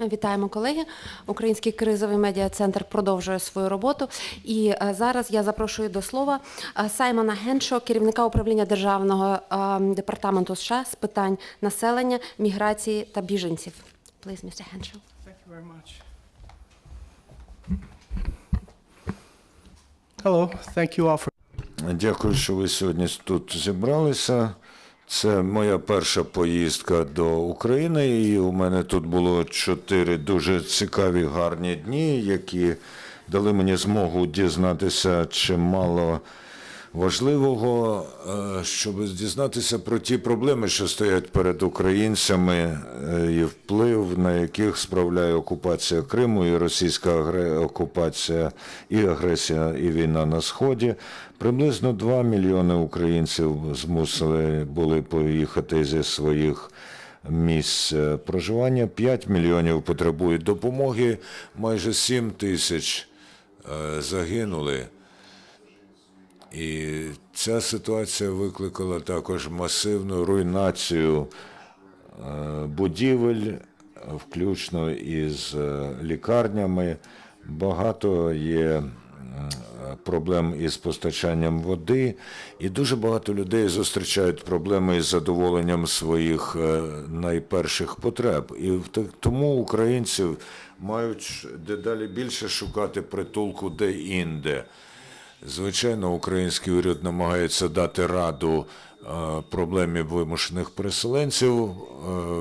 Вітаємо колеги. Український кризовий медіа центр продовжує свою роботу. І е, зараз я запрошую до слова е, Саймона Геншо, керівника управління державного е, департаменту США з питань населення, міграції та біженців. Please, Mr. Henshaw. Thank you very much. Hello, thank you all for Дякую, що ви сьогодні тут зібралися. Це моя перша поїздка до України, і у мене тут було чотири дуже цікаві гарні дні, які дали мені змогу дізнатися чимало важливого, е, щоб дізнатися про ті проблеми, що стоять перед українцями, е, і вплив на яких справляє окупація Криму і російська окупація і агресія і війна на сході. Приблизно 2 мільйони українців змусили були поїхати зі своїх місць е, проживання. 5 мільйонів потребують допомоги, майже 7 тисяч загинули. І ця ситуація викликала також масивну руйнацію е, будівель, включно із е, лікарнями. Багато є е, проблем із постачанням води, і дуже багато людей зустрічають проблеми із задоволенням своїх найперших потреб. І тому українці мають дедалі більше шукати притулку де-інде. Звичайно, український уряд намагається дати раду е, проблемі вимушених переселенців, е,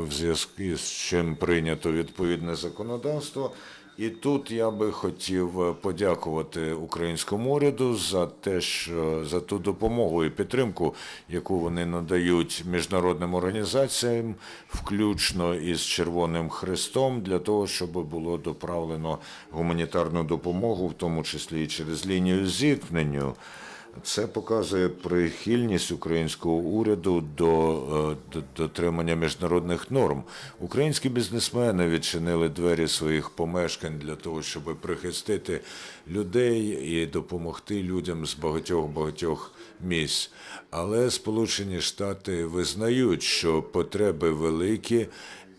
в зв'язку з чим прийнято відповідне законодавство. І тут я би хотів е, подякувати українському уряду за те, що за ту допомогу і підтримку, яку вони надають міжнародним організаціям, включно із Червоним Хрестом, для того, щоб було доправлено гуманітарну допомогу, в тому числі і через лінію зіткнення. Це показує прихильність українського уряду до, е, дотримання міжнародних норм. Українські бізнесмени відчинили двері своїх помешкань для того, щоб прихистити людей і допомогти людям з багатьох багатьох місць. Але Сполучені Штати визнають, що потреби великі.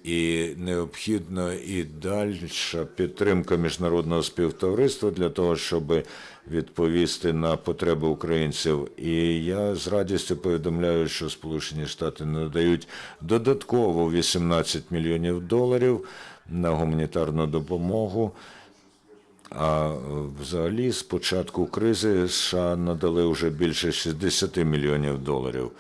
І необхідна і дальша підтримка міжнародного співтовариства для того, щоб відповісти на потреби українців. І я з радістю повідомляю, що Сполучені Штати надають додатково 18 мільйонів доларів на гуманітарну допомогу. А взагалі з початку кризи США надали вже більше 60 мільйонів доларів.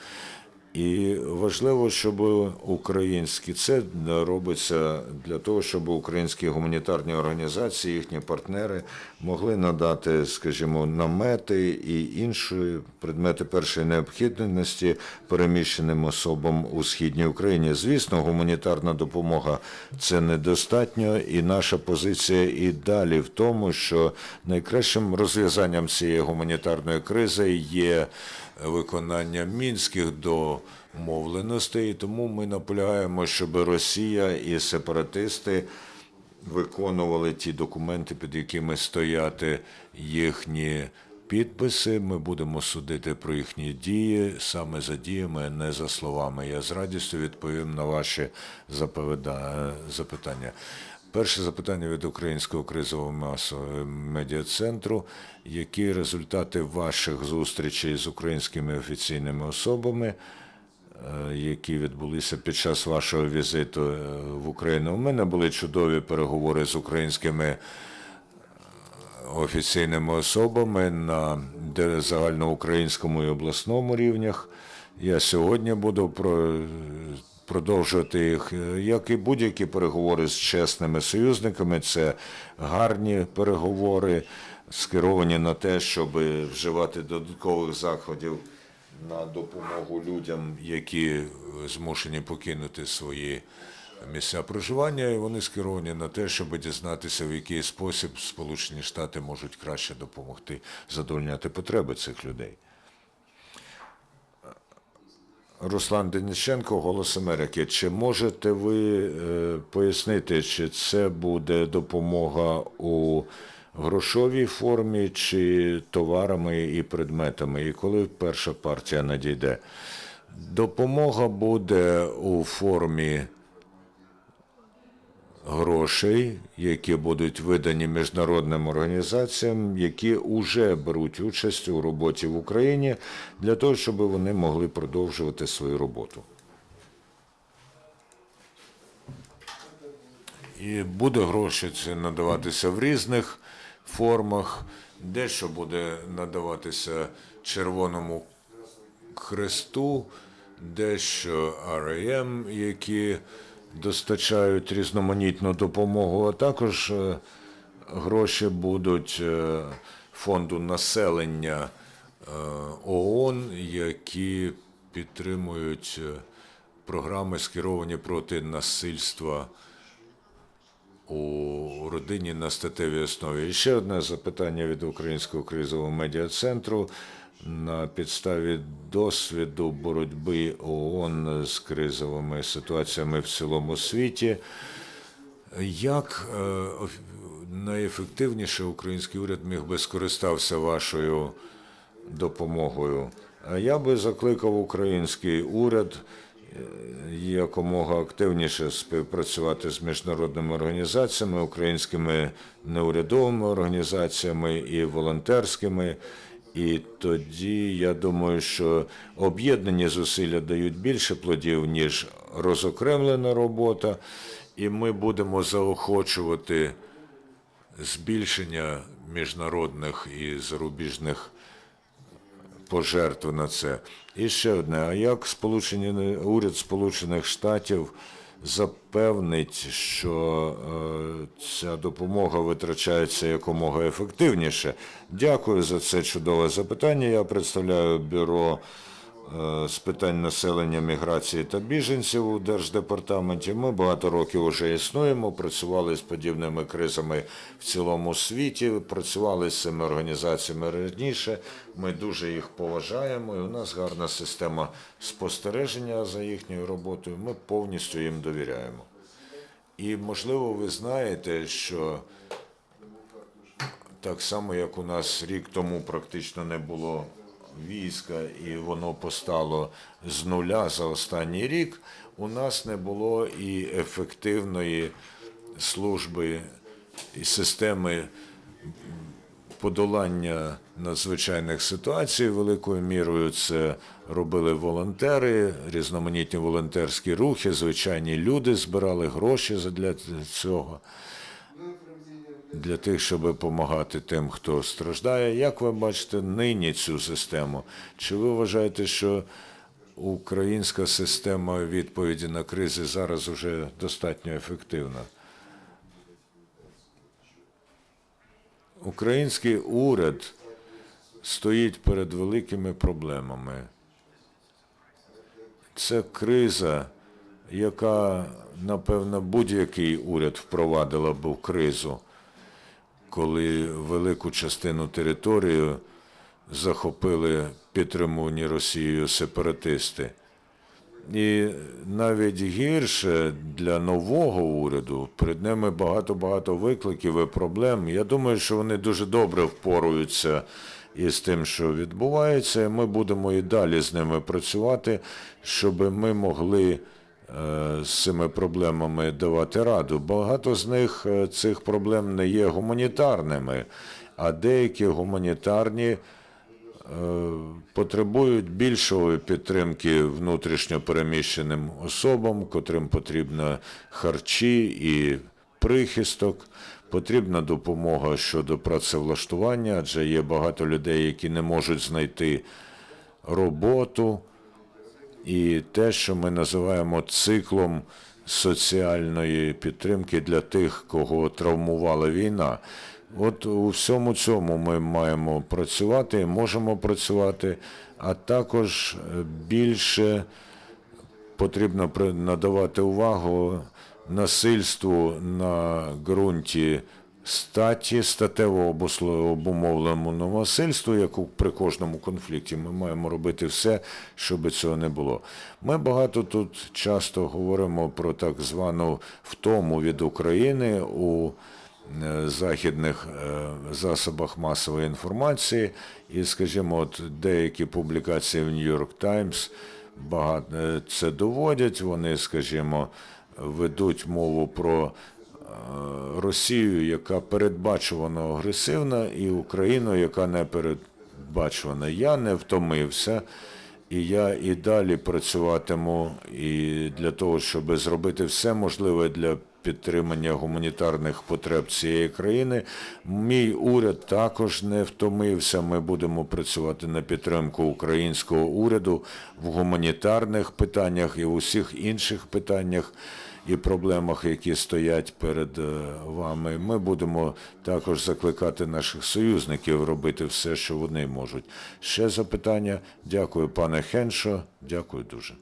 І важливо, щоб українські це робиться для того, щоб українські гуманітарні організації, їхні партнери могли надати, скажімо, намети і інші предмети першої необхідності переміщеним особам у східній Україні. Звісно, гуманітарна допомога це недостатньо, і наша позиція і далі в тому, що найкращим розв'язанням цієї гуманітарної кризи є виконання мінських домовленостей, і тому ми наполягаємо, щоб Росія і сепаратисти виконували ті документи, під якими стояти їхні підписи. Ми будемо судити про їхні дії саме за діями, не за словами. Я з радістю відповім на ваші запитання. Перше запитання від Українського кризового медіа-центру. Які результати ваших зустрічей з українськими офіційними особами, які відбулися під час вашого візиту е, в Україну? У мене були чудові переговори з українськими е, офіційними особами на загальноукраїнському і обласному рівнях. Я сьогодні буду про, продовжувати їх, е, як і будь-які переговори з чесними союзниками. Це гарні переговори, скеровані на те, щоб вживати додаткових заходів на допомогу людям, які е, змушені покинути свої місця проживання, і вони скеровані на те, щоб дізнатися, в який спосіб Сполучені Штати можуть краще допомогти задовольняти потреби цих людей. Руслан Денищенко, Голос Америки. Чи можете ви е, пояснити, чи це буде допомога у грошовій формі, чи товарами і предметами? І коли перша партія надійде? Допомога буде у формі грошей, які будуть видані міжнародним організаціям, які вже беруть участь у роботі в Україні, для того, щоб вони могли продовжувати свою роботу. І буде гроші це надаватися в різних формах. Дещо буде надаватися Червоному Хресту, дещо РАМ, які достачають різноманітну допомогу, а також е, гроші будуть е, фонду населення е, ООН, які підтримують програми, скеровані проти насильства у родині на статевій основі. І ще одне запитання від Українського кризового медіа центру на підставі досвіду боротьби ООН з кризовими ситуаціями в цілому світі. Як е, найефективніше український уряд міг би скористався вашою допомогою? Я би закликав український уряд якомога активніше співпрацювати з міжнародними організаціями, українськими неурядовими організаціями і волонтерськими. І тоді я думаю, що об'єднані зусилля дають більше плодів, ніж розокремлена робота, і ми будемо заохочувати збільшення міжнародних і зарубіжних пожертв на це. І ще одне: а як Сполучені уряд Сполучених Штатів запевнить, що е, ця допомога витрачається якомога ефективніше? Дякую за це чудове запитання. Я представляю бюро з питань населення, міграції та біженців у Держдепартаменті. Ми багато років вже існуємо, працювали з подібними кризами в цілому світі, працювали з цими організаціями раніше. Ми дуже їх поважаємо, і у нас гарна система спостереження за їхньою роботою. Ми повністю їм довіряємо. І, можливо, ви знаєте, що так само, як у нас рік тому практично не було війська, і воно постало з нуля за останній рік, у нас не було і ефективної служби і системи подолання надзвичайних ситуацій великою мірою. Це робили волонтери, різноманітні волонтерські рухи, звичайні люди збирали гроші для цього для тих, щоб допомагати тим, хто страждає. Як ви бачите нині цю систему? Чи ви вважаєте, що українська система відповіді на кризи зараз вже достатньо ефективна? Український уряд стоїть перед великими проблемами. Це криза, яка, напевно, будь-який уряд впровадила б в кризу, коли велику частину території захопили підтримувані Росією сепаратисти. І навіть гірше для нового уряду перед ними багато-багато викликів і проблем. Я думаю, що вони дуже добре впоруються із тим, що відбувається. Ми будемо і далі з ними працювати, щоб ми могли з цими проблемами давати раду. Багато з них е, цих проблем не є гуманітарними, а деякі гуманітарні потребують більшої підтримки внутрішньо переміщеним особам, котрим потрібно харчі і прихисток. Потрібна допомога щодо працевлаштування, адже є багато людей, які не можуть знайти роботу. І те, що ми називаємо циклом соціальної підтримки для тих, кого травмувала війна. От у всьому цьому ми маємо працювати, можемо працювати, а також е, більше потрібно надавати увагу насильству на ґрунті статі, статево обумовленому насильству, як у- при кожному конфлікті. Ми маємо робити все, щоб цього не було. Ми багато тут часто говоримо про так звану втому від України у е, західних е, засобах масової інформації. І, скажімо, от деякі публікації в York Times багато це доводять. Вони, скажімо, ведуть мову про Росію, яка передбачувано агресивна, і Україну, яка не передбачувана. Я не втомився, і я і далі працюватиму і для того, щоб зробити все можливе для підтримання гуманітарних потреб цієї країни. Мій уряд також не втомився. Ми будемо працювати на підтримку українського уряду в гуманітарних питаннях і в усіх інших питаннях і проблемах, які стоять перед е, вами. Ми будемо також закликати наших союзників робити все, що вони можуть. Ще запитання. Дякую, пане Хеншо. Дякую дуже.